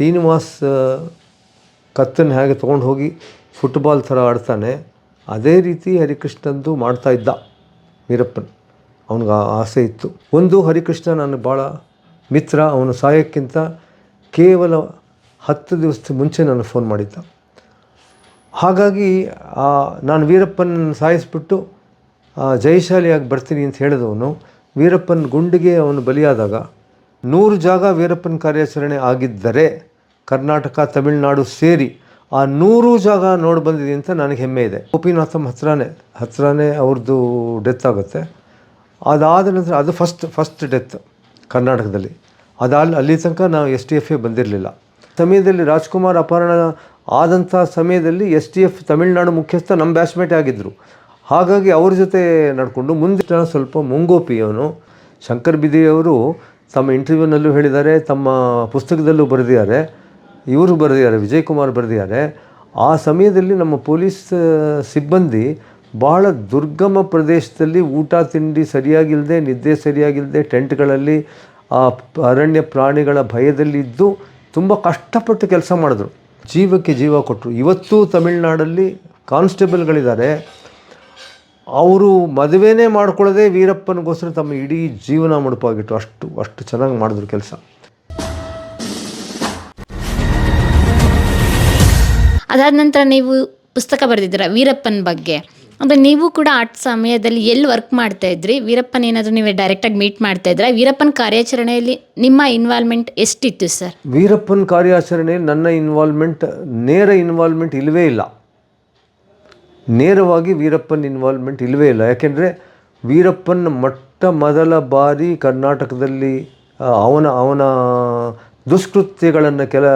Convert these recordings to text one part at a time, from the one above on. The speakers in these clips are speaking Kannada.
ಶ್ರೀನಿವಾಸ್ ಕತ್ತನ್ನು ಹೇಗೆ ತೊಗೊಂಡು ಹೋಗಿ ಫುಟ್ಬಾಲ್ ಥರ ಆಡ್ತಾನೆ, ಅದೇ ರೀತಿ ಹರಿಕೃಷ್ಣಂದು ಮಾಡ್ತಾ ಇದ್ದ ವೀರಪ್ಪನ್. ಅವನಿಗೆ ಆಸೆ ಇತ್ತು. ಒಂದು, ಹರಿಕೃಷ್ಣ ನನ್ನ ಭಾಳ ಮಿತ್ರ, ಅವನು ಸಾಯೋಕ್ಕಿಂತ ಕೇವಲ ಹತ್ತು ದಿವಸದ ಮುಂಚೆ ನಾನು ಫೋನ್ ಮಾಡಿದ್ದ. ಹಾಗಾಗಿ ನಾನು ವೀರಪ್ಪನ ಸಾಯಿಸ್ಬಿಟ್ಟು ಜಯಶಾಲಿಯಾಗಿ ಬರ್ತೀನಿ ಅಂತ ಹೇಳಿದವನು, ವೀರಪ್ಪನ ಗುಂಡಿಗೆ ಅವನು ಬಲಿಯಾದಾಗ, ನೂರು ಜಾಗ ವೀರಪ್ಪನ ಕಾರ್ಯಾಚರಣೆ ಆಗಿದ್ದರೆ ಕರ್ನಾಟಕ, ತಮಿಳುನಾಡು ಸೇರಿ ಆ ನೂರು ಜಾಗ ನೋಡಿ ಬಂದಿದೆ ಅಂತ ನನಗೆ ಹೆಮ್ಮೆ ಇದೆ. ಗೋಪಿನಾಥಮ್ ಹತ್ರನೇ ಹತ್ರನೇ ಅವ್ರದ್ದು ಡೆತ್ ಆಗುತ್ತೆ. ಅದಾದ ನಂತರ ಅದು ಫಸ್ಟ್ ಫಸ್ಟ್ ಡೆತ್ ಕರ್ನಾಟಕದಲ್ಲಿ. ಅದಾದ ಅಲ್ಲಿ ತನಕ ನಾವು ಎಸ್ ಟಿ ಎಫೇ ಬಂದಿರಲಿಲ್ಲ. ಸಮಯದಲ್ಲಿ ರಾಜ್ಕುಮಾರ್ ಅಪಹರಣ ಆದಂಥ ಸಮಯದಲ್ಲಿ ಎಸ್ ಟಿ ಎಫ್ ತಮಿಳುನಾಡು ಮುಖ್ಯಸ್ಥ ನಮ್ಮ ಬ್ಯಾಚ್ಮೇಟ್ ಆಗಿದ್ದರು ಹಾಗಾಗಿ ಅವ್ರ ಜೊತೆ ನಡ್ಕೊಂಡು ಮುಂದೆ ಸ್ವಲ್ಪ ಮುಂಗೋಪಿ ಅವನು ಶಂಕರ್ ಬಿದಿಯವರು ತಮ್ಮ ಇಂಟರ್ವ್ಯೂನಲ್ಲೂ ಹೇಳಿದ್ದಾರೆ, ತಮ್ಮ ಪುಸ್ತಕದಲ್ಲೂ ಬರೆದಿದ್ದಾರೆ. ಇವರು ಬರೆದಿದ್ದಾರೆ ವಿಜಯ್ ಕುಮಾರ್ ಬರೆದಿದ್ದಾರೆ. ಆ ಸಮಯದಲ್ಲಿ ನಮ್ಮ ಪೊಲೀಸ್ ಸಿಬ್ಬಂದಿ ಬಹಳ ದುರ್ಗಮ ಪ್ರದೇಶದಲ್ಲಿ ಊಟ ತಿಂಡಿ ಸರಿಯಾಗಿಲ್ಲದೆ, ನಿದ್ದೆ ಸರಿಯಾಗಿಲ್ಲದೆ, ಟೆಂಟ್ಗಳಲ್ಲಿ, ಆ, ಅರಣ್ಯ ಪ್ರಾಣಿಗಳ ಭಯದಲ್ಲಿದ್ದು ತುಂಬ ಕಷ್ಟಪಟ್ಟು ಕೆಲಸ ಮಾಡಿದ್ರು. ಜೀವಕ್ಕೆ ಜೀವ ಕೊಟ್ಟರು ಇವತ್ತು ತಮಿಳ್ನಾಡಲ್ಲಿ ಕಾನ್ಸ್ಟೇಬಲ್ಗಳಿದ್ದಾರೆ. ಅವರು ಮದುವೆನೇ ಮಾಡ್ಕೊಳ್ಳದೆ ವೀರಪ್ಪನಿಗೋಸ್ಕರ ತಮ್ಮ ಇಡೀ ಜೀವನ ಮುಡುಪಾಗಿಟ್ಟು ಅಷ್ಟು ಅಷ್ಟು ಚೆನ್ನಾಗಿ ಮಾಡಿದ್ರು ಕೆಲಸ. ಅದಾದ ನಂತರ ನೀವು ಪುಸ್ತಕ ಬರೆದಿದ್ದೀರ, ವೀರಪ್ಪನ ಬಗ್ಗೆ. ಅಂದರೆ ನೀವು ಕೂಡ ಆ ಸಮಯದಲ್ಲಿ ಎಲ್ಲಿ ವರ್ಕ್ ಮಾಡ್ತಾ ಇದ್ರಿ? ವೀರಪ್ಪನ ಏನಾದರೂ ನೀವು ಡೈರೆಕ್ಟಾಗಿ ಮೀಟ್ ಮಾಡ್ತಾ ಇದ್ರೆ? ವೀರಪ್ಪನ ಕಾರ್ಯಾಚರಣೆಯಲ್ಲಿ ನಿಮ್ಮ ಇನ್ವಾಲ್ವ್ಮೆಂಟ್ ಎಷ್ಟಿತ್ತು ಸರ್ ವೀರಪ್ಪನ ಕಾರ್ಯಾಚರಣೆಯಲ್ಲಿ ನನ್ನ ಇನ್ವಾಲ್ವ್ಮೆಂಟ್ ನೇರ ಇನ್ವಾಲ್ವ್ಮೆಂಟ್ ಇಲ್ಲವೇ ಇಲ್ಲ. ನೇರವಾಗಿ ವೀರಪ್ಪನ ಇನ್ವಾಲ್ವ್ಮೆಂಟ್ ಇಲ್ಲವೇ ಇಲ್ಲ. ಯಾಕೆಂದರೆ ವೀರಪ್ಪನ ಮೊಟ್ಟ ಮೊದಲ ಬಾರಿ ಕರ್ನಾಟಕದಲ್ಲಿ ಅವನ ಅವನ ದುಷ್ಕೃತ್ಯಗಳನ್ನು ಕೆಲ,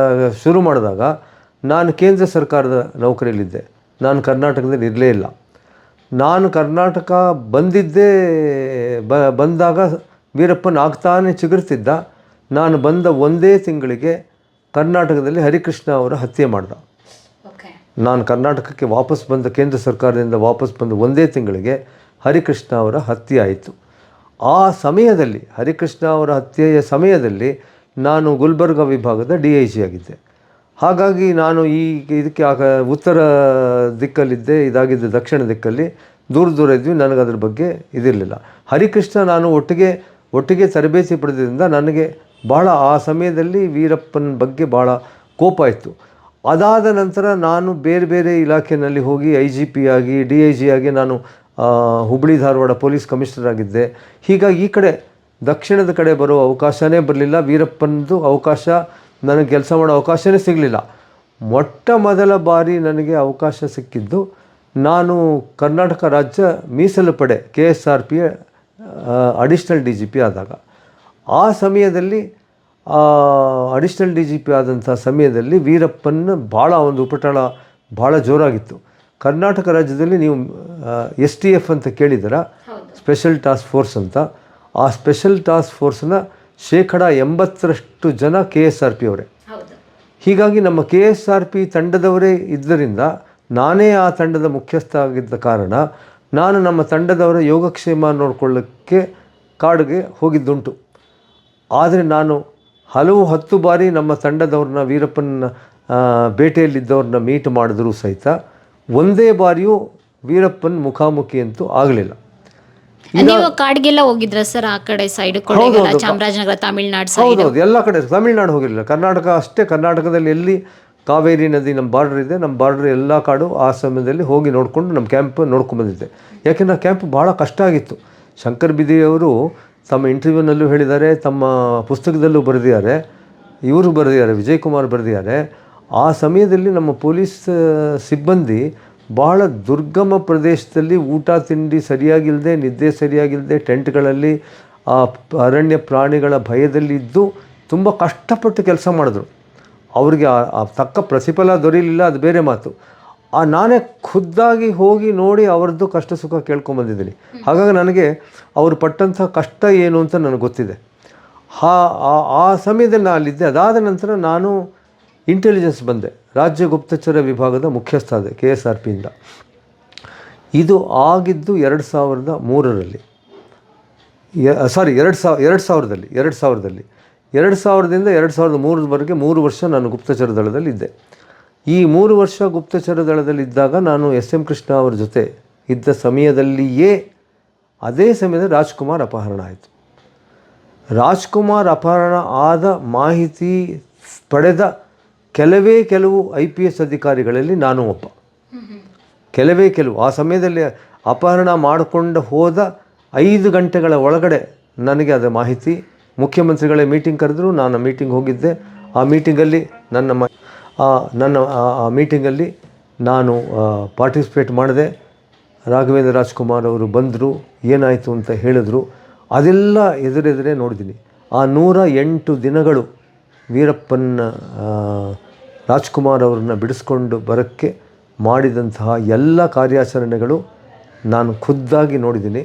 ಶುರು ಮಾಡಿದಾಗ ನಾನು ಕೇಂದ್ರ ಸರ್ಕಾರದ ನೌಕರಿಯಲ್ಲಿದ್ದೆ. ನಾನು ಕರ್ನಾಟಕದಲ್ಲಿ ಇರಲೇ ಇಲ್ಲ. ನಾನು ಕರ್ನಾಟಕ ಬಂದಿದ್ದೇ ಬ ಬಂದಾಗ ವೀರಪ್ಪನ್ ಆಗ್ತಾನೆ ಚಿಗುರ್ತಿದ್ದ. ನಾನು ಬಂದ ಒಂದೇ ತಿಂಗಳಿಗೆ ಕರ್ನಾಟಕದಲ್ಲಿ ಹರಿಕೃಷ್ಣ ಅವರ ಹತ್ಯೆ ಮಾಡಿದ. ನಾನು ಕರ್ನಾಟಕಕ್ಕೆ ವಾಪಸ್ ಬಂದ ಕೇಂದ್ರ ಸರ್ಕಾರದಿಂದ ವಾಪಸ್ ಬಂದ ಒಂದೇ ತಿಂಗಳಿಗೆ ಹರಿಕೃಷ್ಣ ಅವರ ಹತ್ಯೆ ಆಯಿತು. ಆ ಸಮಯದಲ್ಲಿ ಹರಿಕೃಷ್ಣ ಅವರ ಹತ್ಯೆಯ ಸಮಯದಲ್ಲಿ ನಾನು ಗುಲ್ಬರ್ಗ ವಿಭಾಗದ ಡಿ ಐ ಜಿ ಆಗಿದ್ದೆ. ಹಾಗಾಗಿ ನಾನು ಈ ಇದಕ್ಕೆ ಆಗ ಉತ್ತರ ದಿಕ್ಕಲ್ಲಿದ್ದೆ, ಇದಾಗಿದ್ದೆ ದಕ್ಷಿಣ ದಿಕ್ಕಲ್ಲಿ. ದೂರ ದೂರ ಇದ್ವಿ, ನನಗೆ ಅದ್ರ ಬಗ್ಗೆ ಇದಿರಲಿಲ್ಲ. ಹರಿಕೃಷ್ಣ ನಾನು ಒಟ್ಟಿಗೆ ಒಟ್ಟಿಗೆ ತರಬೇತಿ ಪಡೆದಿದ್ದರಿಂದ ನನಗೆ ಭಾಳ ಆ ಸಮಯದಲ್ಲಿ ವೀರಪ್ಪನ ಬಗ್ಗೆ ಭಾಳ ಕೋಪ ಇತ್ತು. ಅದಾದ ನಂತರ ನಾನು ಬೇರೆ ಬೇರೆ ಇಲಾಖೆಯಲ್ಲಿ ಹೋಗಿ ಐ ಜಿ ಪಿ ಆಗಿ, ಡಿ ಐ ಜಿ ಆಗಿ ನಾನು ಹುಬ್ಬಳ್ಳಿ ಧಾರವಾಡ ಪೊಲೀಸ್ ಕಮಿಷನರ್ ಆಗಿದ್ದೆ. ಹೀಗಾಗಿ ಈ ಕಡೆ ದಕ್ಷಿಣದ ಕಡೆ ಬರೋ ಅವಕಾಶವೇ ಬರಲಿಲ್ಲ. ವೀರಪ್ಪನದು ಅವಕಾಶ ನನಗೆ ಕೆಲಸ ಮಾಡೋ ಅವಕಾಶವೇ ಸಿಗಲಿಲ್ಲ. ಮೊಟ್ಟ ಮೊದಲ ಬಾರಿ ನನಗೆ ಅವಕಾಶ ಸಿಕ್ಕಿದ್ದು ನಾನು ಕರ್ನಾಟಕ ರಾಜ್ಯ ಮೀಸಲು ಪಡೆ K S R P additional D G P ಆದಾಗ. ಆ ಸಮಯದಲ್ಲಿ ಅಡಿಷ್ನಲ್ ಡಿ ಜಿ ಪಿ ಆದಂಥ ಸಮಯದಲ್ಲಿ ವೀರಪ್ಪನ ಭಾಳ ಒಂದು ಉಪಟಳ ಭಾಳ ಜೋರಾಗಿತ್ತು. ಕರ್ನಾಟಕ ರಾಜ್ಯದಲ್ಲಿ ನೀವು ಎಸ್ ಟಿ ಎಫ್ ಅಂತ ಕೇಳಿದ್ದೀರ? ಸ್ಪೆಷಲ್ ಟಾಸ್ಕ್ ಫೋರ್ಸ್ ಅಂತ. ಆ ಸ್ಪೆಷಲ್ ಟಾಸ್ಕ್ ಫೋರ್ಸ್ನ ಶೇಕಡ ಎಂಬತ್ತರಷ್ಟು ಜನ ಕೆ ಎಸ್ ಆರ್ ಪಿ ಅವರೇ ಹೀಗಾಗಿ ನಮ್ಮ ಕೆ ಎಸ್ ಆರ್ ಪಿ ತಂಡದವರೇ ಇದ್ದರಿಂದ ನಾನೇ ಆ ತಂಡದ ಮುಖ್ಯಸ್ಥ ಆಗಿದ್ದ ಕಾರಣ ನಾನು ನಮ್ಮ ತಂಡದವರ ಯೋಗಕ್ಷೇಮ ನೋಡಿಕೊಳ್ಳೋಕ್ಕೆ ಕಾಡಿಗೆ ಹೋಗಿದ್ದುಂಟು. ಆದರೆ ನಾನು ಹಲವು ಹತ್ತು ಬಾರಿ ನಮ್ಮ ತಂಡದವ್ರನ್ನ ವೀರಪ್ಪನ ಬೇಟೆಯಲ್ಲಿದ್ದವ್ರನ್ನ ಮೀಟ್ ಮಾಡಿದ್ರೂ ಸಹಿತ ಒಂದೇ ಬಾರಿಯೂ ವೀರಪ್ಪನ ಮುಖಾಮುಖಿ ಅಂತೂ ಆಗಲಿಲ್ಲ. ನೀವು ಕಾಡ್ಗೆಲ್ಲ ಹೋಗಿದ್ರ ಸರ್ ಆ ಕಡೆ ಸೈಡ್ ಕೊಳ್ಳೇಗಾಲ ಚಾಮರಾಜನಗರ ತಮಿಳ್ನಾಡು ಹೌದು ಎಲ್ಲ ಕಡೆ ತಮಿಳ್ನಾಡು ಹೋಗಿರಲಿಲ್ಲ. ಕರ್ನಾಟಕ ಅಷ್ಟೇ ಕರ್ನಾಟಕದಲ್ಲಿ ಎಲ್ಲಿ ಕಾವೇರಿ ನದಿ ನಮ್ಮ ಬಾರ್ಡರ್ ಇದೆ ನಮ್ಮ ಬಾರ್ಡರ್ ಎಲ್ಲ ಕಾಡು ಆ ಸಮಯದಲ್ಲಿ ಹೋಗಿ ನೋಡಿಕೊಂಡು ನಮ್ಮ ಕ್ಯಾಂಪ್ ನೋಡ್ಕೊಂಡ್ಬಂದಿದ್ದೆ ಯಾಕೆಂದರೆ ಆ ಕ್ಯಾಂಪ್ ಭಾಳ ಕಷ್ಟ ಆಗಿತ್ತು. ಶಂಕರ್ ಬಿದಿಯವರು ತಮ್ಮ ಇಂಟರ್ವ್ಯೂನಲ್ಲೂ ಹೇಳಿದ್ದಾರೆ ತಮ್ಮ ಪುಸ್ತಕದಲ್ಲೂ ಬರೆದಿದ್ದಾರೆ ಇವರು ಬರೆದಿದ್ದಾರೆ ವಿಜಯ್ ಕುಮಾರ್ ಬರೆದಿದ್ದಾರೆ. ಆ ಸಮಯದಲ್ಲಿ ನಮ್ಮ ಪೊಲೀಸ್ ಸಿಬ್ಬಂದಿ ಭಾಳ ದುರ್ಗಮ ಪ್ರದೇಶದಲ್ಲಿ ಊಟ ತಿಂಡಿ ಸರಿಯಾಗಿಲ್ಲದೆ, ನಿದ್ದೆ ಸರಿಯಾಗಿಲ್ಲದೆ, ಟೆಂಟ್ಗಳಲ್ಲಿ, ಆ ಅರಣ್ಯ ಪ್ರಾಣಿಗಳ ಭಯದಲ್ಲಿದ್ದು ತುಂಬ ಕಷ್ಟಪಟ್ಟು ಕೆಲಸ ಮಾಡಿದ್ರು. ಅವ್ರಿಗೆ ಆ ತಕ್ಕ ಪ್ರತಿಫಲ ದೊರೆಯಲಿಲ್ಲ ಅದು ಬೇರೆ ಮಾತು. ಆ ನಾನೇ ಖುದ್ದಾಗಿ ಹೋಗಿ ನೋಡಿ ಅವರದ್ದು ಕಷ್ಟ ಸುಖ ಕೇಳ್ಕೊಂಬಂದಿದ್ದೀನಿ ಹಾಗಾಗಿ ನನಗೆ ಅವರು ಪಟ್ಟಂಥ ಕಷ್ಟ ಏನು ಅಂತ ನನಗೆ ಗೊತ್ತಿದೆ. ಹಾ, ಆ ಸಮಯದಲ್ಲಿ ನಾನು ಅಲ್ಲಿದ್ದೆ. ಅದಾದ ನಂತರ ನಾನು ಇಂಟೆಲಿಜೆನ್ಸ್ ಬಂದೆ. ರಾಜ್ಯ ಗುಪ್ತಚರ ವಿಭಾಗದ ಮುಖ್ಯಸ್ಥ ಅದೆ ಕೆ ಎಸ್ ಆರ್ ಪಿಯಿಂದ ಇದು ಆಗಿದ್ದು ಎರಡು ಸಾವಿರದ ಮೂರರಲ್ಲಿ. ಸಾರಿ ಎರಡು ಸಾವಿರ ಎರಡು ಸಾವಿರದಲ್ಲಿ ಎರಡು ಸಾವಿರದಲ್ಲಿ. ಎರಡು ಸಾವಿರದಿಂದ ಎರಡು ಸಾವಿರದ ಮೂರರವರೆಗೆ ಮೂರು ವರ್ಷ ನಾನು ಗುಪ್ತಚರ ದಳದಲ್ಲಿ ಇದ್ದೆ ಈ ಮೂರು ವರ್ಷ ಗುಪ್ತಚರ ದಳದಲ್ಲಿ ಇದ್ದಾಗ ನಾನು ಎಸ್ ಎಂ ಕೃಷ್ಣ ಅವರ ಜೊತೆ ಇದ್ದ ಸಮಯದಲ್ಲಿಯೇ ಅದೇ ಸಮಯದಲ್ಲಿ ರಾಜ್ಕುಮಾರ್ ಅಪಹರಣ ಆಯಿತು. ರಾಜ್ಕುಮಾರ್ ಅಪಹರಣ ಆದ ಮಾಹಿತಿ ಪಡೆದ ಕೆಲವೇ ಕೆಲವು ಐ ಪಿ ಎಸ್ ಅಧಿಕಾರಿಗಳಲ್ಲಿ ನಾನು ಒಬ್ಬ. ಕೆಲವೇ ಕೆಲವು, ಆ ಸಮಯದಲ್ಲಿ ಅಪಹರಣ ಮಾಡಿಕೊಂಡು ಹೋದ ಐದು ಗಂಟೆಗಳ ಒಳಗಡೆ ನನಗೆ ಅದರ ಮಾಹಿತಿ. ಮುಖ್ಯಮಂತ್ರಿಗಳೇ ಮೀಟಿಂಗ್ ಕರೆದ್ರು, ನಾನು ಮೀಟಿಂಗ್ ಹೋಗಿದ್ದೆ. ಆ ಮೀಟಿಂಗಲ್ಲಿ ನನ್ನ ಮ ನನ್ನ, ಆ- ಮೀಟಿಂಗಲ್ಲಿ ನಾನು ಪಾರ್ಟಿಸಿಪೇಟ್ ಮಾಡಿದೆ. ರಾಘವೇಂದ್ರ ರಾಜ್ಕುಮಾರ್ ಅವರು ಬಂದರು, ಏನಾಯಿತು ಅಂತ ಹೇಳಿದ್ರು. ಅದೆಲ್ಲ ಎದುರೆದುರೇ ನೋಡಿದ್ದೀನಿ. ಆ ನೂರ ಎಂಟು ದಿನಗಳು ವೀರಪ್ಪನ ರಾಜ್ಕುಮಾರ್ ಅವರನ್ನು ಬಿಡಿಸ್ಕೊಂಡು ಬರೋಕ್ಕೆ ಮಾಡಿದಂತಹ ಎಲ್ಲ ಕಾರ್ಯಾಚರಣೆಗಳು ನಾನು ಖುದ್ದಾಗಿ ನೋಡಿದ್ದೀನಿ.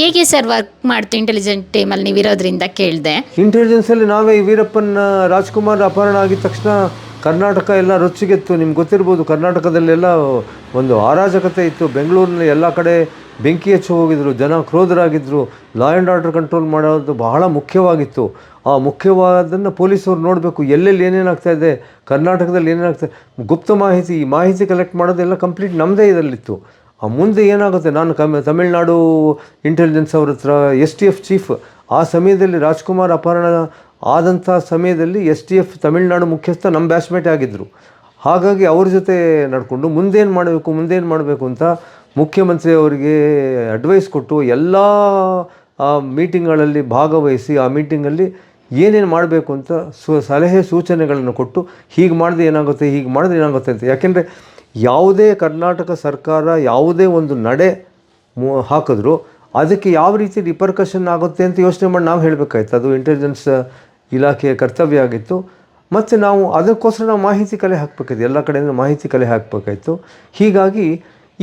ಹೇಗೆ ಸರ್ ವರ್ಕ್ ಮಾಡ್ತೀವಿ ಇಂಟೆಲಿಜೆಂಟ್ ಟೀಮಲ್ಲಿ ನೀವು ಇರೋದ್ರಿಂದ ಕೇಳಿದೆ? ಇಂಟೆಲಿಜೆನ್ಸಲ್ಲಿ ನಾವೇ ಈ ವೀರಪ್ಪನ ರಾಜ್ಕುಮಾರ್ ಅಪಹರಣ ಆಗಿದ ತಕ್ಷಣ ಕರ್ನಾಟಕ ಎಲ್ಲ ರೊಚ್ಚಿಗೆತ್ತು. ನಿಮ್ಗೆ ಗೊತ್ತಿರ್ಬೋದು ಕರ್ನಾಟಕದಲ್ಲೆಲ್ಲ ಒಂದು ಅರಾಜಕತೆ ಇತ್ತು. ಬೆಂಗಳೂರಿನಲ್ಲಿ ಎಲ್ಲ ಕಡೆ ಬೆಂಕಿ ಹಚ್ಚಿ ಹೋಗಿದ್ರು, ಜನ ಕ್ರೋಧರಾಗಿದ್ದರು ಲಾ ಆ್ಯಂಡ್ ಆರ್ಡರ್ ಕಂಟ್ರೋಲ್ ಮಾಡೋದು ಬಹಳ ಮುಖ್ಯವಾಗಿತ್ತು. ಆ ಮುಖ್ಯವಾದನ್ನು ಪೊಲೀಸವ್ರು ನೋಡಬೇಕು, ಎಲ್ಲೆಲ್ಲಿ ಏನೇನಾಗ್ತಾ ಇದೆ, ಕರ್ನಾಟಕದಲ್ಲಿ ಏನೇನಾಗ್ತಾ ಗುಪ್ತ ಮಾಹಿತಿ, ಈ ಮಾಹಿತಿ ಕಲೆಕ್ಟ್ ಮಾಡೋದೆಲ್ಲ ಕಂಪ್ಲೀಟ್ ನಮ್ಮದೇ ಇದರಲ್ಲಿತ್ತು. ಆ ಮುಂದೆ ಏನಾಗುತ್ತೆ, ನಾನು ಕಮ್ ತಮಿಳ್ನಾಡು ಇಂಟೆಲಿಜೆನ್ಸ್ ಅವ್ರ ಹತ್ರ ಎಸ್ ಟಿ ಎಫ್ ಚೀಫ್ ಆ ಸಮಯದಲ್ಲಿ ರಾಜ್ಕುಮಾರ್ ಅಪಹರಣ ಆದಂಥ ಸಮಯದಲ್ಲಿ ಎಸ್ ಟಿ ಎಫ್ ತಮಿಳ್ನಾಡು ಮುಖ್ಯಸ್ಥ ನಮ್ಮ ಬ್ಯಾಚ್ಮೇಟ್ ಆಗಿದ್ದರು ಹಾಗಾಗಿ ಅವ್ರ ಜೊತೆ ನಡ್ಕೊಂಡು ಮುಂದೇನು ಮಾಡಬೇಕು ಮುಂದೇನು ಮಾಡಬೇಕು ಅಂತ ಮುಖ್ಯಮಂತ್ರಿ ಅವರಿಗೆ ಅಡ್ವೈಸ್ ಕೊಟ್ಟು ಎಲ್ಲ ಮೀಟಿಂಗ್ಗಳಲ್ಲಿ ಭಾಗವಹಿಸಿ ಆ ಮೀಟಿಂಗಲ್ಲಿ ಏನೇನು ಮಾಡಬೇಕು ಅಂತ ಸು, ಸಲಹೆ ಸೂಚನೆಗಳನ್ನು ಕೊಟ್ಟು ಹೀಗೆ ಮಾಡಿದ್ರೆ ಏನಾಗುತ್ತೆ, ಹೀಗೆ ಮಾಡಿದ್ರೆ ಏನಾಗುತ್ತೆ ಅಂತ. ಯಾಕೆಂದರೆ ಯಾವುದೇ ಕರ್ನಾಟಕ ಸರ್ಕಾರ ಯಾವುದೇ ಒಂದು ನಡೆ ಹಾಕಿದ್ರು ಅದಕ್ಕೆ ಯಾವ ರೀತಿ ರಿಪರ್ಕಷನ್ ಆಗುತ್ತೆ ಅಂತ ಯೋಚನೆ ಮಾಡಿ ನಾವು ಹೇಳಬೇಕಾಯ್ತು. ಅದು ಇಂಟೆಲಿಜೆನ್ಸ್ ಇಲಾಖೆಯ ಕರ್ತವ್ಯ ಆಗಿತ್ತು. ಮತ್ತು ನಾವು ಅದಕ್ಕೋಸ್ಕರ ನಾವು ಮಾಹಿತಿ ಕಲೆ ಹಾಕಬೇಕಾಯ್ತು. ಎಲ್ಲ ಕಡೆಯಿಂದ ಮಾಹಿತಿ ಕಲೆ ಹಾಕಬೇಕಾಯ್ತು. ಹೀಗಾಗಿ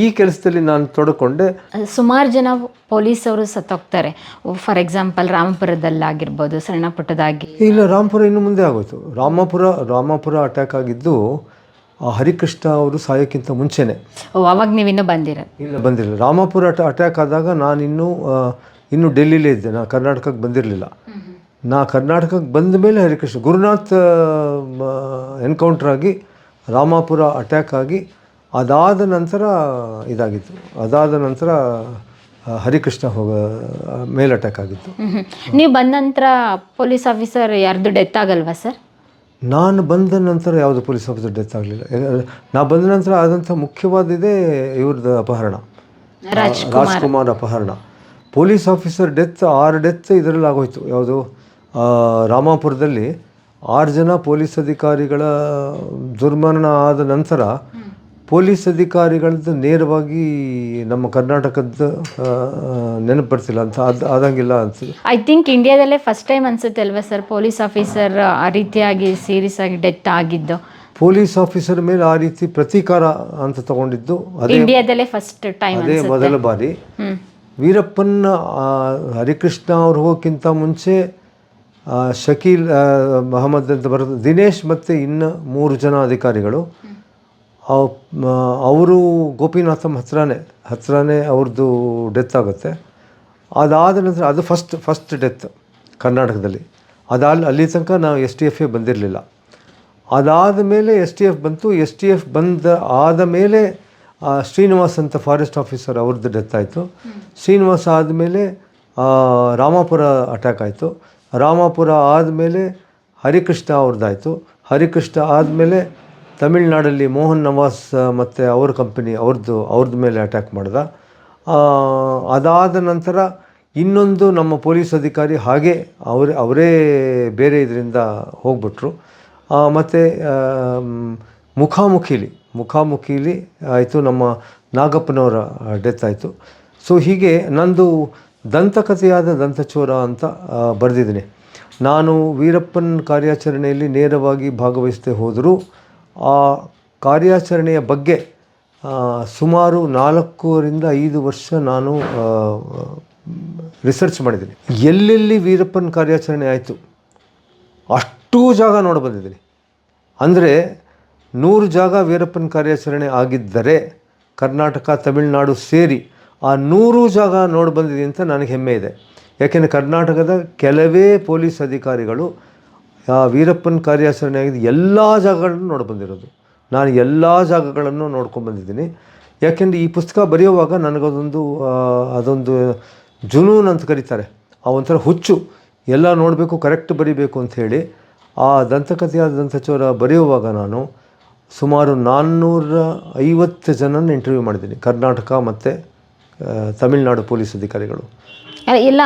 ಈ ಕೆಲಸದಲ್ಲಿ ನಾನು ತೊಡಕೊಂಡೆ. ಸುಮಾರು ಜನ ಪೊಲೀಸವರು ಸತ್ತೋಗ್ತಾರೆ. ಫಾರ್ ಎಕ್ಸಾಂಪಲ್ ರಾಮಪುರದಲ್ಲಾಗಿರ್ಬೋದು ಸಣ್ಣ ಪುಟ್ಟದಾಗಿ ಇಲ್ಲ ರಾಮಪುರ ಇನ್ನು ಮುಂದೆ ಆಗೋಯ್ತು. ರಾಮಪುರ ರಾಮಪುರ ಅಟ್ಯಾಕ್ ಆಗಿದ್ದು ಹರಿಕೃಷ್ಣ ಅವರು ಸಾಯೋಕ್ಕಿಂತ ಮುಂಚೆನೆ. ಅವಾಗ ನೀವಿನ್ನೂ ಬಂದಿರ? ಇಲ್ಲ ಬಂದಿರಲಿಲ್ಲ. ರಾಮಪುರ ಅಟ ಅಟ್ಯಾಕ್ ಆದಾಗ ನಾನು ಇನ್ನೂ ಇನ್ನೂ ಡೆಲ್ಲಿಲೇ ಇದ್ದೆ. ನಾನು ಕರ್ನಾಟಕಕ್ಕೆ ಬಂದಿರಲಿಲ್ಲ. ನಾ ಕರ್ನಾಟಕಕ್ಕೆ ಬಂದ ಮೇಲೆ ಹರಿಕೃಷ್ಣ ಗುರುನಾಥ್ ಎನ್ಕೌಂಟರ್ ಆಗಿ ರಾಮಾಪುರ ಅಟ್ಯಾಕ್ ಆಗಿ ಅದಾದ ನಂತರ ಇದಾಗಿತ್ತು. ಅದಾದ ನಂತರ ಹರಿಕೃಷ್ಣ ಹೋಗ ಮೇಲ್ ಅಟ್ಯಾಕ್ ಆಗಿತ್ತು. ನೀವು ಬಂದ ನಂತರ ಪೊಲೀಸ್ ಆಫೀಸರ್ ಯಾರ್ದು ಡೆತ್ ಆಗಲ್ವಾ ಸರ್? ನಾನು ಬಂದ ನಂತರ ಯಾವುದು ಪೊಲೀಸ್ ಆಫೀಸರ್ ಡೆತ್ ಆಗಲಿಲ್ಲ. ನಾ ಬಂದ ನಂತರ ಆದಂಥ ಮುಖ್ಯವಾದಿದೆ ಇವ್ರದ್ದು ಅಪಹರಣ. ರಾಜ್ಕುಮಾರ್. ಅಪಹರಣ. ಪೊಲೀಸ್ ಆಫೀಸರ್ ಡೆತ್ ಆರು ಡೆತ್ ಇದರಲ್ಲಿ ಆಗೋಯ್ತು. ಯಾವುದು? ರಾಮಾಪುರದಲ್ಲಿ ಆರು ಜನ ಪೊಲೀಸ್ ಅಧಿಕಾರಿಗಳ ದುರ್ಮರಣ ಆದ ನಂತರ ಪೊಲೀಸ್ ಅಧಿಕಾರಿಗಳದ್ದು ನೇರವಾಗಿ ನಮ್ಮ ಕರ್ನಾಟಕದ್ದು ನೆನಪು ಬರ್ತಿಲ್ಲ ಅಂತ ಅದು ಆದಂಗಿಲ್ಲ ಅನ್ಸುತ್ತೆ. ಐ ಥಿಂಕ್ ಇಂಡಿಯಾದಲ್ಲೇ ಫಸ್ಟ್ ಟೈಮ್ ಅನ್ಸುತ್ತೆ ಅಲ್ವಾ ಸರ್ ಪೊಲೀಸ್ ಆಫೀಸರ್ ಆ ರೀತಿಯಾಗಿ ಸೀರಿಯಸ್ ಆಗಿ ಡೆತ್ ಆಗಿದ್ದು. ಪೊಲೀಸ್ ಆಫೀಸರ್ ಮೇಲೆ ಆ ರೀತಿ ಪ್ರತೀಕಾರ ಅಂತ ತಗೊಂಡಿದ್ದು ಅದೇ ಇಂಡಿಯಾದಲ್ಲೇ ಫಸ್ಟ್ ಟೈಮ್ ಅದೇ ಮೊದಲ ಬಾರಿ. ವೀರಪ್ಪನ್ ಹರಿಕೃಷ್ಣ ಅವ್ರು ಹೋಗೋಕ್ಕಿಂತ ಮುಂಚೆ ಶಕೀಲ್ ಮಹಮ್ಮದ್ ಅಂತ ಬರೋದು ದಿನೇಶ್ ಮತ್ತು ಇನ್ನು ಮೂರು ಜನ ಅಧಿಕಾರಿಗಳು. ಅವರು ಗೋಪಿನಾಥಮ್ ಹತ್ರನೇ ಹತ್ರನೇ ಅವ್ರದ್ದು ಡೆತ್ ಆಗುತ್ತೆ. ಅದಾದ ನಂತರ ಅದು ಫಸ್ಟ್ ಫಸ್ಟ್ ಡೆತ್ ಕರ್ನಾಟಕದಲ್ಲಿ. ಅದಾದ ಅಲ್ಲಿ ತನಕ ನಾವು ಎಸ್ ಟಿ ಎಫೇ ಬಂದಿರಲಿಲ್ಲ. ಅದಾದ ಮೇಲೆ ಎಸ್ ಟಿ ಎಫ್ ಬಂತು. ಎಸ್ ಟಿ ಎಫ್ ಬಂದ, ಆದ ಮೇಲೆ ಶ್ರೀನಿವಾಸ್ ಅಂತ ಫಾರೆಸ್ಟ್ ಆಫೀಸರ್ ಅವ್ರದ್ದು ಡೆತ್ ಆಯಿತು. ಶ್ರೀನಿವಾಸ ಆದಮೇಲೆ ರಾಮಾಪುರ ಅಟ್ಯಾಕ್ ಆಯಿತು. ರಾಮಾಪುರ ಆದಮೇಲೆ ಹರಿಕೃಷ್ಣ ಅವ್ರದ್ದಾಯಿತು. ಹರಿಕೃಷ್ಣ ಆದಮೇಲೆ ತಮಿಳ್ನಾಡಲ್ಲಿ ಮೋಹನ್ ನವಾಸ್ ಮತ್ತು ಅವ್ರ ಕಂಪನಿ ಅವ್ರದ್ದು ಅವ್ರದ್ದು ಮೇಲೆ ಅಟ್ಯಾಕ್ ಮಾಡ್ದ. ಅದಾದ ನಂತರ ಇನ್ನೊಂದು ನಮ್ಮ ಪೊಲೀಸ್ ಅಧಿಕಾರಿ ಹಾಗೆ ಅವರೇ ಅವರೇ ಬೇರೆ ಇದರಿಂದ ಹೋಗ್ಬಿಟ್ರು. ಮತ್ತು ಮುಖಾಮುಖಿಲಿ ಮುಖಾಮುಖಿಲಿ ಆಯಿತು, ನಮ್ಮ ನಾಗಪ್ಪನವರ ಡೆತ್ ಆಯಿತು. ಸೊ ಹೀಗೆ ನಂದು ದಂತಕಥೆಯಾದ ದಂತಚೋರ ಅಂತ ಬರೆದಿದ್ದೀನಿ. ನಾನು ವೀರಪ್ಪನ್ ಕಾರ್ಯಾಚರಣೆಯಲ್ಲಿ ನೇರವಾಗಿ ಭಾಗವಹಿಸದೆ ಹೋದರೂ. ಆ ಕಾರ್ಯಾಚರಣೆಯ ಬಗ್ಗೆ ಸುಮಾರು ನಾಲ್ಕೂರಿಂದ ಐದು ವರ್ಷ ನಾನು ರಿಸರ್ಚ್ ಮಾಡಿದ್ದೀನಿ. ಎಲ್ಲೆಲ್ಲಿ ವೀರಪ್ಪನ ಕಾರ್ಯಾಚರಣೆ ಆಯಿತು? ಅಷ್ಟೂ ಜಾಗ ನೋಡಿ ಬಂದಿದ್ದೀನಿ ಅಂದರೆ ನೂರು ಜಾಗ ವೀರಪ್ಪನ ಕಾರ್ಯಾಚರಣೆ ಆಗಿದ್ದರೆ, ಕರ್ನಾಟಕ, ತಮಿಳುನಾಡು ಸೇರಿ ಆ ನೂರು ಜಾಗ ನೋಡಿ ಬಂದಿದೆ ಅಂತ ನನಗೆ ಹೆಮ್ಮೆ ಇದೆ. ಯಾಕೆಂದರೆ ಕರ್ನಾಟಕದ ಕೆಲವೇ ಪೊಲೀಸ್ ಅಧಿಕಾರಿಗಳು ವೀರಪ್ಪನ ಕಾರ್ಯಾಚರಣೆ ಆಗಿದ್ದು ಎಲ್ಲ ಜಾಗಗಳನ್ನು ನೋಡಿ ಬಂದಿರೋದು. ನಾನು ಎಲ್ಲ ಜಾಗಗಳನ್ನು ನೋಡ್ಕೊಂಡು ಬಂದಿದ್ದೀನಿ. ಯಾಕೆಂದರೆ ಈ ಪುಸ್ತಕ ಬರೆಯುವಾಗ ನನಗದೊಂದು ಅದೊಂದು ಜುನೂನ್ ಅಂತ ಕರೀತಾರೆ. ಆ ಒಂಥರ ಹುಚ್ಚು. ಎಲ್ಲ ನೋಡಬೇಕು ಕರೆಕ್ಟ್ ಬರಿಬೇಕು ಅಂತ ಹೇಳಿ. ಆ ದಂತಕಥೆಯಾದ ದಂತಚೋರ ಬರೆಯುವಾಗ ನಾನು ಸುಮಾರು ನಾನ್ನೂರ ಐವತ್ತು ಜನನ ಇಂಟರ್ವ್ಯೂ ಮಾಡಿದ್ದೀನಿ. ಕರ್ನಾಟಕ ಮತ್ತು ತಮಿಳುನಾಡು ಪೊಲೀಸ್ ಅಧಿಕಾರಿಗಳು. ಎಲ್ಲ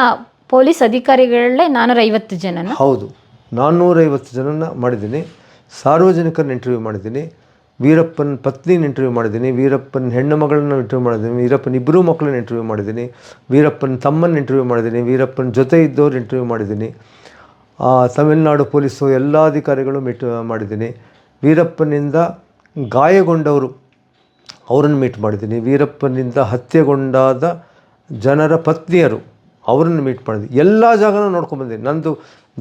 ಪೊಲೀಸ್ ಅಧಿಕಾರಿಗಳಲ್ಲೇ ನಾನ್ನೂರ ಐವತ್ತು ಜನ ಹೌದು. ನಾನ್ನೂರೈವತ್ತು ಜನನ ಮಾಡಿದ್ದೀನಿ. ಸಾರ್ವಜನಿಕರನ್ನ ಇಂಟರ್ವ್ಯೂ ಮಾಡಿದ್ದೀನಿ. ವೀರಪ್ಪನ ಪತ್ನಿನ ಇಂಟರ್ವ್ಯೂ ಮಾಡಿದ್ದೀನಿ. ವೀರಪ್ಪನ ಹೆಣ್ಣು ಮಗಳನ್ನ ಇಂಟರ್ವ್ಯೂ ಮಾಡಿದ್ದೀನಿ. ವೀರಪ್ಪನ ಇಬ್ಬರು ಮಕ್ಕಳನ್ನ ಇಂಟರ್ವ್ಯೂ ಮಾಡಿದ್ದೀನಿ. ವೀರಪ್ಪನ ತಮ್ಮನ್ನ ಇಂಟರ್ವ್ಯೂ ಮಾಡಿದ್ದೀನಿ. ವೀರಪ್ಪನ ಜೊತೆ ಇದ್ದವ್ರು ಇಂಟರ್ವ್ಯೂ ಮಾಡಿದ್ದೀನಿ. ತಮಿಳುನಾಡು ಪೊಲೀಸು ಎಲ್ಲ ಅಧಿಕಾರಿಗಳು ಮೀಟ್ ಮಾಡಿದ್ದೀನಿ. ವೀರಪ್ಪನಿಂದ ಗಾಯಗೊಂಡವರು ಅವರನ್ನು ಮೀಟ್ ಮಾಡಿದ್ದೀನಿ. ವೀರಪ್ಪನಿಂದ ಹತ್ಯೆಗೊಂಡಾದ ಜನರ ಪತ್ನಿಯರು ಅವರನ್ನು ಮೀಟ್ ಮಾಡಿದ್ವಿ ಎಲ್ಲ ಜಾಗನೂ ನೋಡ್ಕೊಂಡ್ಬಂದಿದ್ದೀನಿ ನಂದು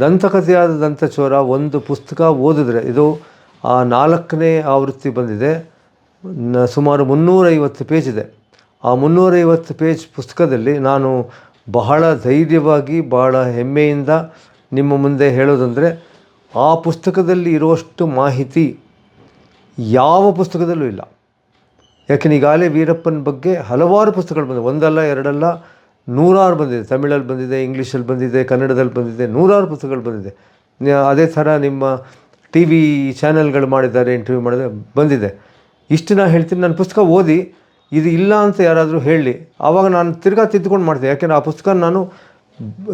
ದಂತಕಥೆಯಾದ ದಂತಚೋರ ಒಂದು ಪುಸ್ತಕ ಓದಿದ್ರೆ, ಇದು ಆ ನಾಲ್ಕನೇ ಆವೃತ್ತಿ ಬಂದಿದೆ. ಸುಮಾರು ಮುನ್ನೂರೈವತ್ತು ಪೇಜ್ ಇದೆ. ಆ ಮುನ್ನೂರೈವತ್ತು ಪೇಜ್ ಪುಸ್ತಕದಲ್ಲಿ ನಾನು ಬಹಳ ಧೈರ್ಯವಾಗಿ, ಬಹಳ ಹೆಮ್ಮೆಯಿಂದ ನಿಮ್ಮ ಮುಂದೆ ಹೇಳೋದಂದರೆ, ಆ ಪುಸ್ತಕದಲ್ಲಿ ಇರುವಷ್ಟು ಮಾಹಿತಿ ಯಾವ ಪುಸ್ತಕದಲ್ಲೂ ಇಲ್ಲ. ಯಾಕೆ ಈಗಾಗಲೇ ವೀರಪ್ಪನ ಬಗ್ಗೆ ಹಲವಾರು ಪುಸ್ತಕಗಳು ಬಂದವು. ಒಂದಲ್ಲ, ಎರಡಲ್ಲ ನೂರಾರು ಬಂದಿದೆ. ತಮಿಳಲ್ಲಿ ಬಂದಿದೆ, ಇಂಗ್ಲೀಷಲ್ಲಿ ಬಂದಿದೆ, ಕನ್ನಡದಲ್ಲಿ ಬಂದಿದೆ, ನೂರಾರು ಪುಸ್ತಕಗಳು ಬಂದಿದೆ. ಅದೇ ಥರ ನಿಮ್ಮ ಟಿ ವಿ ಚಾನೆಲ್ಗಳು ಮಾಡಿದ್ದಾರೆ ಇಂಟರ್ವ್ಯೂ ಮಾಡಿದ್ರೆ ಬಂದಿದೆ. ಇಷ್ಟು ನಾನು ಹೇಳ್ತೀನಿ, ನನ್ನ ಪುಸ್ತಕ ಓದಿ, ಇದು ಇಲ್ಲ ಅಂತ ಯಾರಾದರೂ ಹೇಳಿ, ಆವಾಗ ನಾನು ತಿರ್ಗಾ ತಿದ್ದುಕೊಂಡು ಮಾಡ್ತೀನಿ. ಯಾಕೆಂದರೆ ಆ ಪುಸ್ತಕ ನಾನು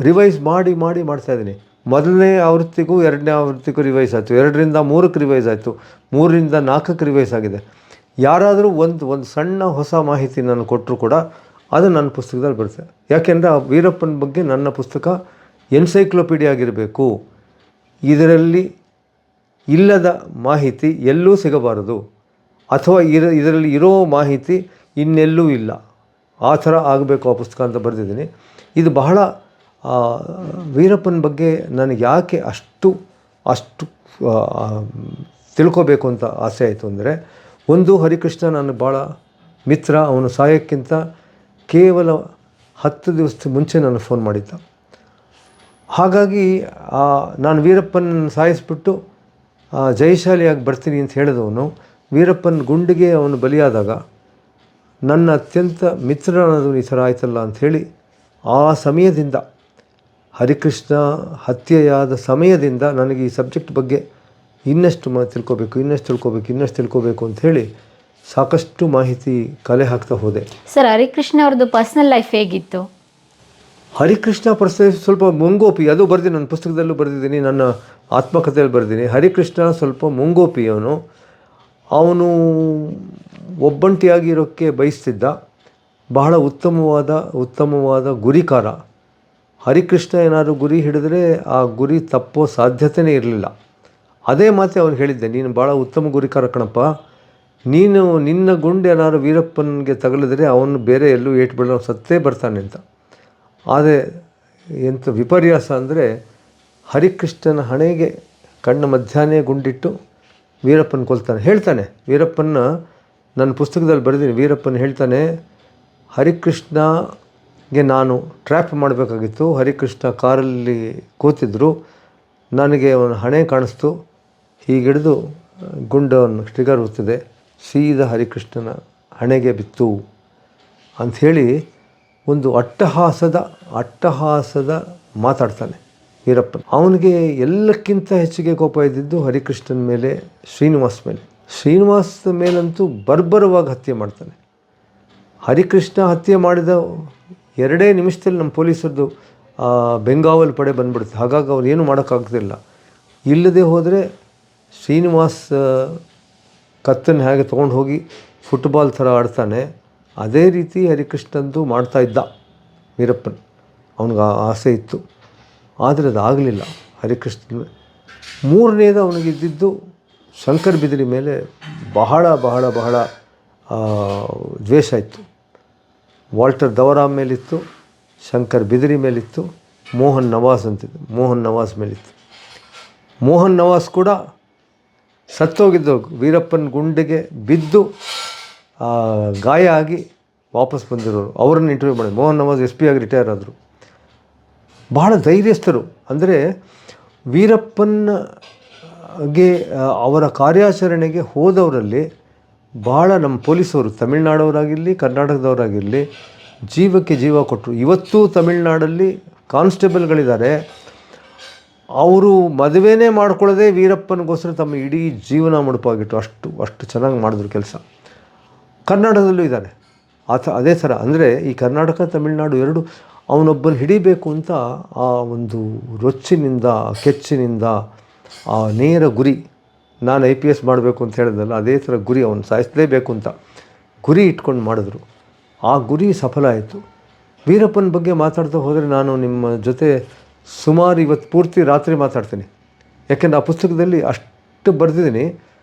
ರಿವೈಸ್ ಮಾಡಿ ಮಾಡಿ ಮಾಡ್ತಾ ಇದ್ದೀನಿ. ಮೊದಲನೇ ಆವೃತ್ತಿಗೂ ಎರಡನೇ ಆವೃತ್ತಿಗೂ ರಿವೈಸ್ ಆಯಿತು. ಎರಡರಿಂದ ಮೂರಕ್ಕೆ ರಿವೈಸ್ ಆಯಿತು. ಮೂರರಿಂದ ನಾಲ್ಕಕ್ಕೆ ರಿವೈಸ್ ಆಗಿದೆ. ಯಾರಾದರೂ ಒಂದು ಒಂದು ಸಣ್ಣ ಹೊಸ ಮಾಹಿತಿ ನಾನು ಕೊಟ್ಟರು ಕೂಡ ಅದು ನನ್ನ ಪುಸ್ತಕದಲ್ಲಿ ಬರುತ್ತೆ. ಯಾಕೆಂದರೆ ಆ ವೀರಪ್ಪನ ಬಗ್ಗೆ ನನ್ನ ಪುಸ್ತಕ ಎನ್ಸೈಕ್ಲೋಪೀಡಿಯ ಆಗಿರಬೇಕು. ಇದರಲ್ಲಿ ಇಲ್ಲದ ಮಾಹಿತಿ ಎಲ್ಲೂ ಸಿಗಬಾರದು. ಅಥವಾ ಇರ, ಇದರಲ್ಲಿ ಇರೋ ಮಾಹಿತಿ ಇನ್ನೆಲ್ಲೂ ಇಲ್ಲ. ಆ ಥರ ಆಗಬೇಕು ಆ ಪುಸ್ತಕ ಅಂತ ಬರೆದಿದ್ದೀನಿ. ಇದು ಬಹಳ ವೀರಪ್ಪನ ಬಗ್ಗೆ ನನಗೆ ಯಾಕೆ ಅಷ್ಟು ಅಷ್ಟು ತಿಳ್ಕೋಬೇಕು ಅಂತ ಆಸೆ ಆಯಿತು ಅಂದರೆ, ಒಂದು ಹರಿಕೃಷ್ಣ ನನ್ನ ಭಾಳ ಮಿತ್ರ, ಅವನು ಸಾಯೋಕ್ಕಿಂತ ಕೇವಲ ಹತ್ತು ದಿವಸದ ಮುಂಚೆ ನಾನು ಫೋನ್ ಮಾಡಿದ್ದ. ಹಾಗಾಗಿ ನಾನು ವೀರಪ್ಪನ ಸಾಯಿಸ್ಬಿಟ್ಟು ಜಯಶಾಲಿಯಾಗಿ ಬರ್ತೀನಿ ಅಂತ ಹೇಳಿದವನು, ವೀರಪ್ಪನ ಗುಂಡಿಗೆ ಅವನು ಬಲಿಯಾದಾಗ, ನನ್ನ ಅತ್ಯಂತ ಮಿತ್ರನಾದವನು ಈ ಥರ ಆಯ್ತಲ್ಲ ಅಂಥೇಳಿ ಆ ಸಮಯದಿಂದ, ಹರಿಕೃಷ್ಣ ಹತ್ಯೆಯಾದ ಸಮಯದಿಂದ ನನಗೆ ಈ ಸಬ್ಜೆಕ್ಟ್ ಬಗ್ಗೆ ಇನ್ನಷ್ಟು ಮಾ ತಿಳ್ಕೊಬೇಕು, ಇನ್ನಷ್ಟು ತಿಳ್ಕೊಬೇಕು ಇನ್ನಷ್ಟು ತಿಳ್ಕೊಬೇಕು ಅಂಥೇಳಿ ಸಾಕಷ್ಟು ಮಾಹಿತಿ ಕಲೆ ಹಾಕ್ತಾ ಹೋದೆ. ಸರ್ ಹರಿಕೃಷ್ಣ ಅವ್ರದ್ದು ಪರ್ಸನಲ್ ಲೈಫ್ ಹೇಗಿತ್ತು? ಹರಿಕೃಷ್ಣ ಪರ್ಸನಲ್ ಸ್ವಲ್ಪ ಮುಂಗೋಪಿ ಅದು ಬರೆದಿನಿ ನನ್ನ ಪುಸ್ತಕದಲ್ಲೂ ಬರೆದಿದ್ದೀನಿ ನನ್ನ ಆತ್ಮಕಥೆಯಲ್ಲಿ ಬರೆದಿದ್ದೀನಿ. ಹರಿಕೃಷ್ಣ ಸ್ವಲ್ಪ ಮುಂಗೋಪಿ ಅವನು. ಅವನು ಒಬ್ಬಂಟಿಯಾಗಿರೋಕ್ಕೆ ಬಯಸ್ತಿದ್ದ ಬಹಳ ಉತ್ತಮವಾದ ಉತ್ತಮವಾದ ಗುರಿಕಾರ. ಹರಿಕೃಷ್ಣ ಏನಾದರೂ ಗುರಿ ಹಿಡಿದ್ರೆ ಆ ಗುರಿ ತಪ್ಪೋ ಸಾಧ್ಯತೆಯೇ ಇರಲಿಲ್ಲ. ಅದೇ ಮಾತೆ ಅವನು ಹೇಳಿದ್ದೆ ನೀನು ಭಾಳ ಉತ್ತಮ ಗುರಿಕಾರ ಕಣಪ್ಪ. ನೀನು ನಿನ್ನ ಗುಂಡು ಏನಾದ್ರು ವೀರಪ್ಪನಿಗೆ ತಗಲಿದ್ರೆ ಅವನು ಬೇರೆ ಎಲ್ಲೂ ಏಟು ಬೀಳೋ ಸತ್ತೇ ಬರ್ತಾನೆ ಅಂತ. ಆದರೆ ಎಂಥ ವಿಪರ್ಯಾಸ ಅಂದರೆ ಹರಿಕೃಷ್ಣನ ಹಣೆಗೆ ಕಣ್ಣ ಮಧ್ಯಾಹ್ನ ಗುಂಡಿಟ್ಟು ವೀರಪ್ಪನ ಕೊಲ್ತಾನೆ. ಹೇಳ್ತಾನೆ ವೀರಪ್ಪನ ನನ್ನ ಪುಸ್ತಕದಲ್ಲಿ ಬರೆದೀನಿ ವೀರಪ್ಪನ ಹೇಳ್ತಾನೆ, ಹರಿಕೃಷ್ಣಗೆ ನಾನು ಟ್ರ್ಯಾಪ್ ಮಾಡಬೇಕಾಗಿತ್ತು, ಹರಿಕೃಷ್ಣ ಕಾರಲ್ಲಿ ಕೂತಿದ್ರು, ನನಗೆ ಅವನ ಹಣೆ ಕಾಣಿಸ್ತು, ಹೀಗಿಡಿದು ಗುಂಡವನ್ನು ಸ್ಟಿಗರ್ ಹೊತ್ತಿದೆ. ಸೀದಾ ಹರಿಕೃಷ್ಣನ ಹಣೆಗೆ ಬಿತ್ತು ಅಂಥೇಳಿ ಒಂದು ಅಟ್ಟಹಾಸದ ಅಟ್ಟಹಾಸದ ಮಾತಾಡ್ತಾನೆ ವೀರಪ್ಪ ಅವನಿಗೆ ಎಲ್ಲಕ್ಕಿಂತ ಹೆಚ್ಚಿಗೆ ಕೋಪ ಇದ್ದಿದ್ದು ಹರಿಕೃಷ್ಣನ ಮೇಲೆ, ಶ್ರೀನಿವಾಸ್ ಮೇಲೆ. ಶ್ರೀನಿವಾಸ್ ಮೇಲಂತೂ ಬರ್ಬರವಾಗಿ ಹತ್ಯೆ ಮಾಡ್ತಾನೆ. ಹರಿಕೃಷ್ಣ ಹತ್ಯೆ ಮಾಡಿದ ಎರಡೇ ನಿಮಿಷದಲ್ಲಿ ನಮ್ಮ ಪೊಲೀಸರದ್ದು ಬೆಂಗಾವಲ್ ಪಡೆ ಬಂದ್ಬಿಡುತ್ತೆ. ಹಾಗಾಗಿ ಅವ್ರು ಏನು ಮಾಡೋಕ್ಕಾಗ್ತಿಲ್ಲ. ಇಲ್ಲದೆ ಹೋದರೆ ಶ್ರೀನಿವಾಸ್ ಕತ್ತನ್ನು ಹೇಗೆ ತೊಗೊಂಡು ಹೋಗಿ ಫುಟ್ಬಾಲ್ ಥರ ಆಡ್ತಾನೆ, ಅದೇ ರೀತಿ ಹರಿಕೃಷ್ಣಂದು ಮಾಡ್ತಾ ಇದ್ದ ವೀರಪ್ಪನ್. ಅವನಿಗೆ ಆಸೆ ಇತ್ತು. ಆದರೆ ಅದು ಆಗಲಿಲ್ಲ ಹರಿಕೃಷ್ಣ ಮೂರನೇದು ಅವನಿಗೆ ಇದ್ದಿದ್ದು ಶಂಕರ್ ಬಿದಿರಿ ಮೇಲೆ ಬಹಳ ಬಹಳ ಬಹಳ ದ್ವೇಷ ಇತ್ತು. ವಾಲ್ಟರ್ ದವರಾಮ್ ಮೇಲಿತ್ತು, ಶಂಕರ್ ಬಿದಿರಿ ಮೇಲಿತ್ತು, ಮೋಹನ್ ನವಾಸ್ ಅಂತಿದ್ದು, ಮೋಹನ್ ನವಾಜ್ ಮೇಲಿತ್ತು. ಮೋಹನ್ ನವಾಸ್ ಕೂಡ ಸತ್ತೋಗಿದ್ದು ವೀರಪ್ಪನ ಗುಂಡಿಗೆ ಬಿದ್ದು ಗಾಯ ಆಗಿ ವಾಪಸ್ ಬಂದಿರೋರು. ಅವರನ್ನು ಇಂಟರ್ವ್ಯೂ ಮಾಡಿ. ಮೋಹನ್ ನವಾಜ್ ಎಸ್ ಪಿ ಆಗಿ ರಿಟೈರ್ ಆದರು. ಬಹಳ ಧೈರ್ಯಸ್ಥರು. ಅಂದರೆ ವೀರಪ್ಪನ್ಗೆ ಅವರ ಕಾರ್ಯಾಚರಣೆಗೆ ಹೋದವರಲ್ಲಿ ಭಾಳ ನಮ್ಮ ಪೊಲೀಸವರು ತಮಿಳ್ನಾಡವರಾಗಿರಲಿ, ಕರ್ನಾಟಕದವರಾಗಿರಲಿ, ಜೀವಕ್ಕೆ ಜೀವ ಕೊಟ್ಟರು. ಇವತ್ತೂ ತಮಿಳ್ನಾಡಲ್ಲಿ ಕಾನ್ಸ್ಟೇಬಲ್ಗಳಿದ್ದಾರೆ. ಅವರು ಮದುವೆನೇ ಮಾಡ್ಕೊಳ್ಳದೆ ವೀರಪ್ಪನಿಗೋಸ್ಕರ ತಮ್ಮ ಇಡೀ ಜೀವನ ಮುಡುಪಾಗಿಟ್ಟು ಅಷ್ಟು ಅಷ್ಟು ಚೆನ್ನಾಗಿ ಮಾಡಿದ್ರು ಕೆಲಸ. ಕರ್ನಾಟಕದಲ್ಲೂ ಆ ಥರ ಅದೇ ಥರ. ಅಂದರೆ ಈ ಕರ್ನಾಟಕ, ತಮಿಳುನಾಡು ಎರಡು ಅವನೊಬ್ಬನ ಹಿಡಿಬೇಕು ಅಂತ ಆ ಒಂದು ರೊಚ್ಚಿನಿಂದ, ಕೆಚ್ಚಿನಿಂದ ಆ ನೇರ ಗುರಿ, ನಾನು ಐ ಪಿ ಎಸ್ ಮಾಡಬೇಕು ಅಂತ ಹೇಳಿದಲ್ಲ ಅದೇ ಥರ ಗುರಿ ಅವನು ಸಾಯಿಸಲೇಬೇಕು ಅಂತ ಗುರಿ ಇಟ್ಕೊಂಡು ಮಾಡಿದ್ರು. ಆ ಗುರಿ ಸಫಲ ಆಯಿತು. ವೀರಪ್ಪನ ಬಗ್ಗೆ ಮಾತಾಡ್ತಾ ಹೋದರೆ ನಾನು ನಿಮ್ಮ ಜೊತೆ ಸುಮಾರು ಇವತ್ತು ಪೂರ್ತಿ ರಾತ್ರಿ ಮಾತಾಡ್ತೀನಿ. ಯಾಕೆಂದರೆ ಆ ಪುಸ್ತಕದಲ್ಲಿ ಅಷ್ಟು ಬರೆದಿದ್ದೀನಿ.